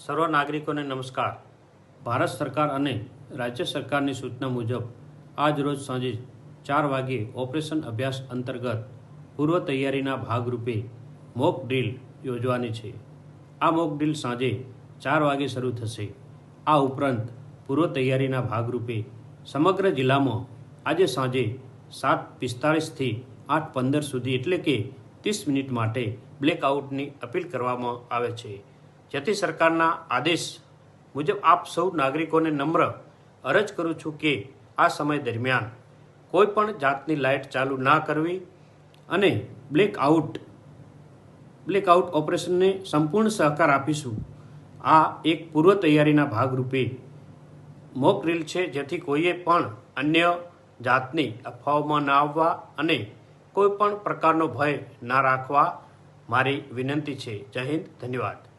સર્વ નાગરિકોને નમસ્કાર. ભારત સરકાર અને રાજ્ય સરકારની સૂચના મુજબ આજ રોજ સાંજે ચાર વાગ્યે ઓપરેશન અભ્યાસ અંતર્ગત પૂર્વ તૈયારીના ભાગરૂપે મોક ડ્રીલ યોજવાની છે. આ મોક ડ્રીલ સાંજે ચાર વાગે શરૂ થશે. આ ઉપરાંત પૂર્વ તૈયારીના ભાગરૂપે સમગ્ર જિલ્લામાં આજે સાંજે સાત પિસ્તાળીસથી આઠ પંદર સુધી એટલે કે ત્રીસ મિનિટ માટે બ્લેકઆઉટની અપીલ કરવામાં આવે છે. જેથી સરકારના આદેશ મુજબ આપ સૌ નાગરિકોને નમ્ર અરજ કરું છું કે આ સમય દરમિયાન કોઈ પણ જાતની લાઇટ ચાલુ ના કરવી અને બ્લેકઆઉટ બ્લેકઆઉટ ઓપરેશનને સંપૂર્ણ સહકાર આપીશું. આ એક પૂર્વ તૈયારીના ભાગરૂપે મોક ડ્રીલ છે, જેથી કોઈએ પણ અન્ય જાતની અફવાઓમાં ના આવવા અને કોઈ પણ પ્રકારનો ભય ના રાખવા મારી વિનંતી છે. જય હિન્દ, ધન્યવાદ.